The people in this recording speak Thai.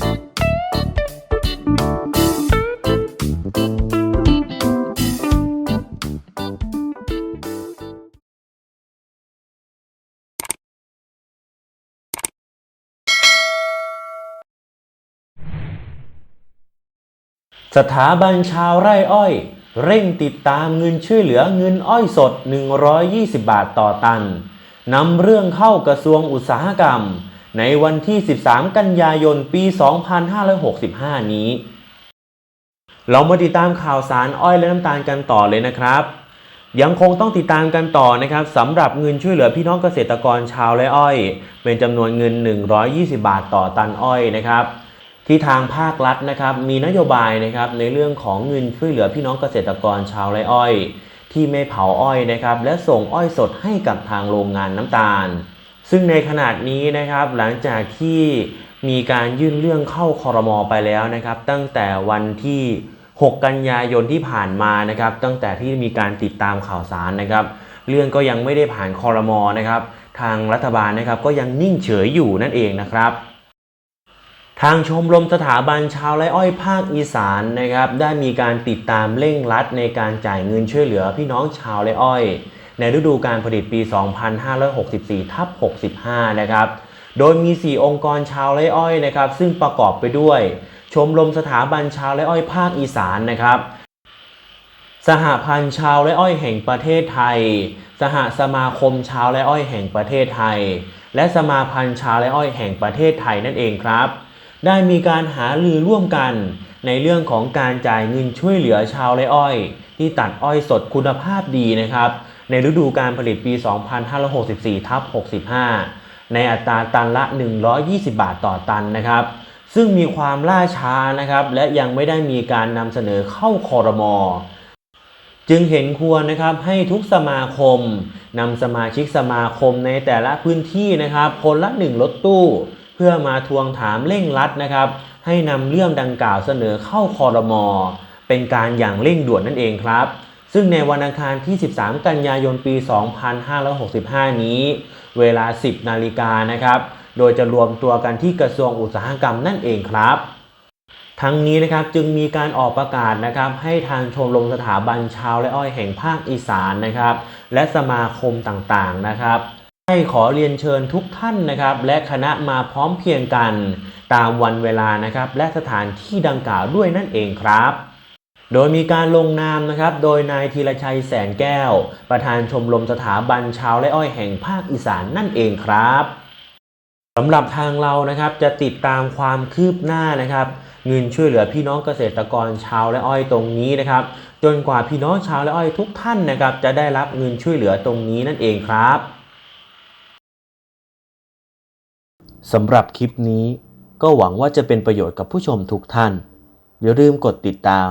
สถาบันชาวไร่อ้อย เร่งติดตามเงินช่วยเหลือเงินอ้อยสด 120 บาทต่อตันนำเรื่องเข้ากระทรวงอุตสาหกรรม ในวันที่ 13 กันยายน ปี 2565 นี้ เรามาติดตามข่าวสารอ้อยและน้ำตาลกันต่อเลยนะครับ ยังคงต้องติดตามกันต่อนะครับสำหรับเงินช่วยเหลือพี่น้องเกษตรกรชาวไร่อ้อย เป็นจำนวนเงิน 120 บาทต่อตันอ้อยนะครับที่ทางภาครัฐนะครับมีนโยบายนะครับในเรื่องของเงินช่วยเหลือพี่น้องเกษตรกรชาวไร่อ้อย ที่ไม่เผาอ้อยนะครับและส่งอ้อยสดให้กับทางโรงงานน้ำตาล ซึ่งในขนาดนี้นะครับหลังจากที่มีการยื่นเรื่องเข้าคอรมอไปแล้วนะครับ ตั้งแต่วันที่ 6 กันยายนที่ผ่านมานะครับ ตั้งแต่ที่มีการติดตามข่าวสารนะครับ เรื่องก็ยังไม่ได้ผ่านคอรมอนะครับ ทางรัฐบาลนะครับก็ยังนิ่งเฉยอยู่นั่นเองนะครับ ทางชมรมสถาบันชาวไร่อ้อยภาคอีสานนะครับ ได้มีการติดตามเร่งรัดในการจ่ายเงินช่วยเหลือพี่น้องชาวไร่อ้อย ในฤดูการผลิตปี 2564ทับ65 นะครับ โดยมี 4 องค์กรชาวไร่อ้อยนะครับ ซึ่งประกอบไปด้วย ชมรมสถาบันชาวไร่อ้อยภาคอีสานนะครับสหพันธ์ชาวไร่อ้อยแห่งประเทศไทย สหสมาคมชาวไร่อ้อยแห่งประเทศไทย และสมาพันธ์ชาวไร่อ้อยแห่งประเทศไทยนั่นเองครับ ได้มีการหารือร่วมกัน ในเรื่องของการจ่ายเงินช่วยเหลือชาวไร่อ้อย ที่ตัดอ้อยสดคุณภาพดีนะครับ ในฤดูการผลิตปี 2564ทับ65 ในอัตราตันละ 120 บาทต่อตันนะครับ ซึ่งมีความล่าช้านะครับ และยังไม่ได้มีการนำเสนอเข้าคอรมอจึงเห็นควรนะครับให้ทุกสมาคมนำสมาชิกสมาคมในแต่ละพื้นที่นะครับ คนละหนึ่งรถตู้ เพื่อมาทวงถามเร่งรัดนะครับ ให้นำเรื่องดังกล่าวเสนอเข้าคอรมอเป็นการอย่างเร่งด่วนนั่นเองครับ ซึ่งในวันอังคารที่ 13 กันยายนปี 2565 นี้ เวลา 10 นาฬิกานะครับ โดยจะรวมตัวกันที่กระทรวงอุตสาหกรรมนั่นเองครับ ทั้งนี้นะครับจึงมีการออกประกาศนะครับให้ทางชมรมสถาบันชาวและอ้อยแห่งภาคอีสานนะครับ และสมาคมต่างๆนะครับให้ขอเรียนเชิญทุกท่านนะครับ และคณะมาพร้อมเพียงกัน ตามวันเวลานะครับ และสถานที่ดังกล่าวด้วยนั่นเองครับ โดยมีการลงนามนะครับ โดยนายธีรชัยแสนแก้ว ประธานชมรมสถาบันชาวและอ้อยแห่งภาคอีสานนั่นเองครับสำหรับทางเรานะครับจะติดตามความคืบหน้านะครับ เงินช่วยเหลือพี่น้องเกษตรกรชาวและอ้อยตรงนี้นะครับ จนกว่าพี่น้องชาวและอ้อยทุกท่านนะครับ จะได้รับเงินช่วยเหลือตรงนี้นั่นเองครับสำหรับคลิปนี้ก็หวังว่าจะเป็นประโยชน์กับผู้ชมทุกท่าน อย่าลืมกดติดตาม